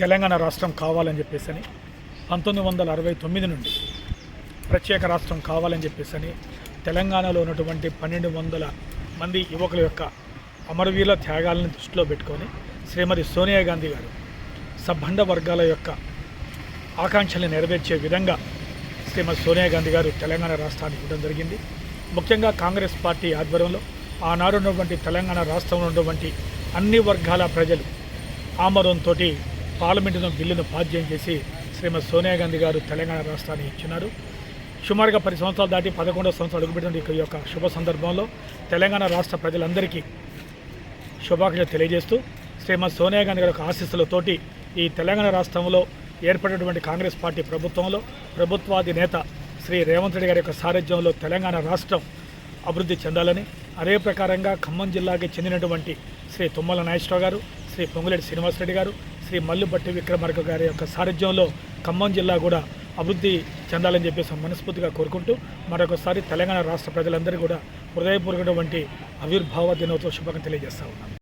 తెలంగాణ రాష్ట్రం కావాలని చెప్పేసి పంతొమ్మిది వందల అరవై తొమ్మిది నుండి ప్రత్యేక రాష్ట్రం కావాలని చెప్పేసి తెలంగాణలో ఉన్నటువంటి పన్నెండు వందల మంది యువకుల యొక్క అమరవీరుల త్యాగాలను దృష్టిలో పెట్టుకొని శ్రీమతి సోనియా గాంధీ గారు సబ్బండ వర్గాల యొక్క ఆకాంక్షల్ని నెరవేర్చే విధంగా శ్రీమతి సోనియా గాంధీ గారు తెలంగాణ రాష్ట్రాన్ని ఇవ్వడం జరిగింది. ముఖ్యంగా కాంగ్రెస్ పార్టీ ఆధ్వర్యంలో ఆనాడు ఉన్నటువంటి తెలంగాణ రాష్ట్రంలో ఉన్నటువంటి అన్ని వర్గాల ప్రజలు ఆమరంతో పార్లమెంటులో బిల్లును పాద్యం చేసి శ్రీమతి సోనియా గాంధీ గారు తెలంగాణ రాష్ట్రాన్ని ఇచ్చినారు. సుమారుగా పది సంవత్సరాలు దాటి పదకొండవ సంవత్సరాలు అడుగుపెట్టిన ఈ యొక్క శుభ సందర్భంలో తెలంగాణ రాష్ట్ర ప్రజలందరికీ శుభాకాంక్షలు తెలియజేస్తూ శ్రీమతి సోనియా గాంధీ గారి ఆశీస్సులతోటి ఈ తెలంగాణ రాష్ట్రంలో ఏర్పడినటువంటి కాంగ్రెస్ పార్టీ ప్రభుత్వంలో ప్రభుత్వాది నేత శ్రీ రేవంత్ రెడ్డి గారి యొక్క సారథ్యంలో తెలంగాణ రాష్ట్రం అభివృద్ధి చెందాలని అదే ప్రకారంగా ఖమ్మం జిల్లాకి చెందినటువంటి శ్రీ తుమ్మల నాగేశ్వరరావు గారు శ్రీ పొంగులేటి శ్రీనివాసరెడ్డి గారు శ్రీ మల్లుబట్టి విక్రమార్క గారి యొక్క సారథ్యంలో ఖమ్మం జిల్లా కూడా అభివృద్ధి చెందాలని చెప్పేసి మనస్ఫూర్తిగా కోరుకుంటూ మరొకసారి తెలంగాణ రాష్ట్ర ప్రజలందరికీ కూడా హృదయపూర్వకటువంటి ఆవిర్భావ దినోత్సవ శుభాకాంక్షలు తెలియజేస్తా ఉన్నాను.